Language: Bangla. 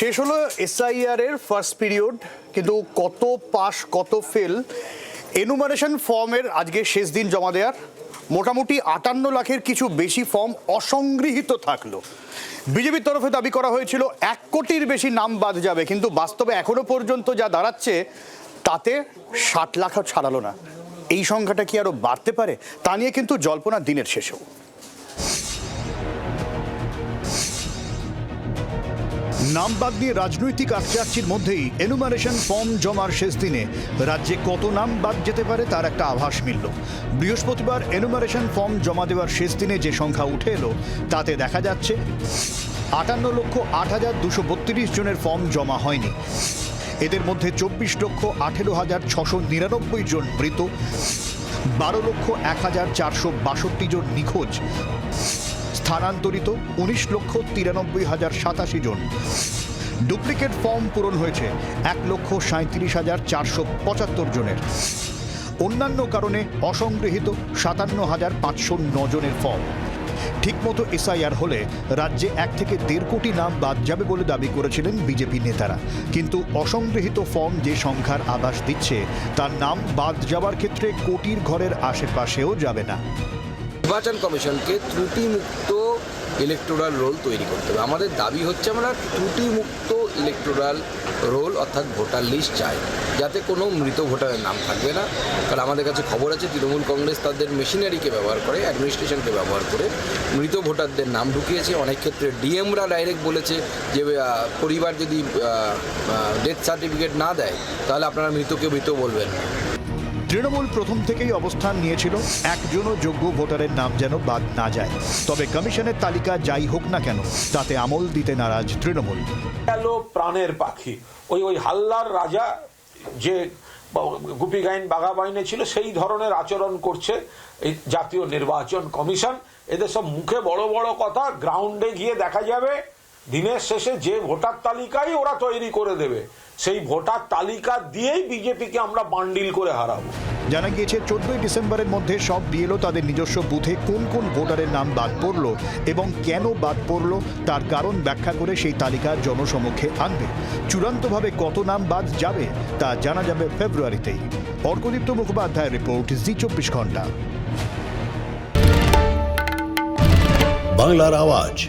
শেষ হলো এসআইআর এর ফার্স্ট পিরিয়ড কিন্তু কত পাস কত ফেল এনুমারেশন ফর্মের আজকে শেষ দিন জমা দেওয়ার মোটামুটি আটান্ন লাখের কিছু বেশি ফর্ম অসংগৃহীত থাকল। বিজেপির তরফে দাবি করা হয়েছিল, এক কোটির বেশি নাম বাদ যাবে, কিন্তু বাস্তবে এখনও পর্যন্ত যা দাঁড়াচ্ছে, তাতে ষাট লাখও ছাড়ালো না। এই সংখ্যাটা কি আরও বাড়তে পারে? তা নিয়ে কিন্তু জল্পনা দিনের শেষেও। নাম বাদ দিয়ে রাজনৈতিক আটচাচ্ছির মধ্যেই এনুমারেশন ফর্ম জমার শেষ দিনে রাজ্যে কত নাম বাদ যেতে পারে তার একটা আভাস মিলল। বৃহস্পতিবার এনুমারেশন ফর্ম জমা দেওয়ার শেষ দিনে যে সংখ্যা উঠে এলো, তাতে দেখা যাচ্ছে আটান্ন লক্ষ আট হাজার দুশো বত্রিশ জনের ফর্ম জমা হয়নি। এদের মধ্যে চব্বিশ লক্ষ আঠেরো হাজার ছশো নিরানব্বই জন মৃত, বারো লক্ষ এক হাজার চারশো বাষট্টি জন নিখোঁজ। স্থানান্তরিত উনিশ লক্ষ তিরানব্বই হাজার সাতাশি জন। ডুপ্লিকেট ফর্ম পূরণ হয়েছে এক লক্ষ সাঁত্রিশ হাজার চারশো পঁচাত্তর জনের। অন্যান্য কারণে অসংগৃহীত সাতান্ন হাজার পাঁচশো জনের ফর্ম। ঠিকমতো এসআইআর হলে রাজ্যে এক থেকে দেড় কোটি নাম বাদ যাবে বলে দাবি করেছিলেন বিজেপি নেতারা। কিন্তু অসংগৃহীত ফর্ম যে সংখ্যার আভাস দিচ্ছে, তার নাম বাদ যাবার ক্ষেত্রে কোটির ঘরের আশেপাশেও যাবে না। নির্বাচন কমিশনকে ত্রুটিমুক্ত ইলেকটোরাল রোল তৈরি করতে হবে। আমাদের দাবি হচ্ছে আমরা ত্রুটিমুক্ত ইলেকটোরাল রোল অর্থাৎ ভোটার লিস্ট চাই, যাতে কোনো মৃত ভোটারের নাম থাকবে না। কারণ আমাদের কাছে খবর আছে, তৃণমূল কংগ্রেস তাদের মেশিনারিকে ব্যবহার করে অ্যাডমিনিস্ট্রেশনকে ব্যবহার করে মৃত ভোটারদের নাম ঢুকিয়েছে। অনেক ক্ষেত্রে ডিএমরা ডাইরেক্ট বলেছে যে পরিবার যদি ডেথ সার্টিফিকেট না দেয়, তাহলে আপনারা মৃতকে মৃত বলবেন তৃণমূল প্রথম থেকেই অবস্থান নিয়েছিল। একজনও যোগ্য ভোটারের নাম যেন বাদ না যায়। তবে কমিশনের তালিকা যাই হোক না কেন, তাতে আমল দিতে নারাজ তৃণমূল। প্রাণের পাখি। ওই ওই হাল্লার রাজা যে গুপি গাইন বাঘা বাইনে ছিল, সেই ধরনের আচরণ করছে এই জাতীয় নির্বাচন কমিশন। এদের সব মুখে বড় বড় কথা, গ্রাউন্ডে গিয়ে দেখা যাবে দিনের শেষে যে ভোটার তালিকাই ওরা তৈরি করে দেবে সেই ভোটার তালিকা দিয়েই বিজেপিকে আমরা বান্ডিল করে হারাবো। জানা গিয়েছে চোদ্দই ডিসেম্বরের মধ্যে সব বিএলও তাদের নিজস্ব বুথে কোন কোন ভোটারের নাম বাদ পড়ল এবং কেন বাদ পড়ল তার কারণ ব্যাখ্যা করে সেই তালিকা জনসমক্ষে আনবে। চূড়ান্তভাবে কত নাম বাদ যাবে তা জানা যাবে ফেব্রুয়ারিতেই। অর্কদীপ্ত মুখোপাধ্যায়ের রিপোর্ট জি চব্বিশ ঘণ্টা। বাংলার আওয়াজ।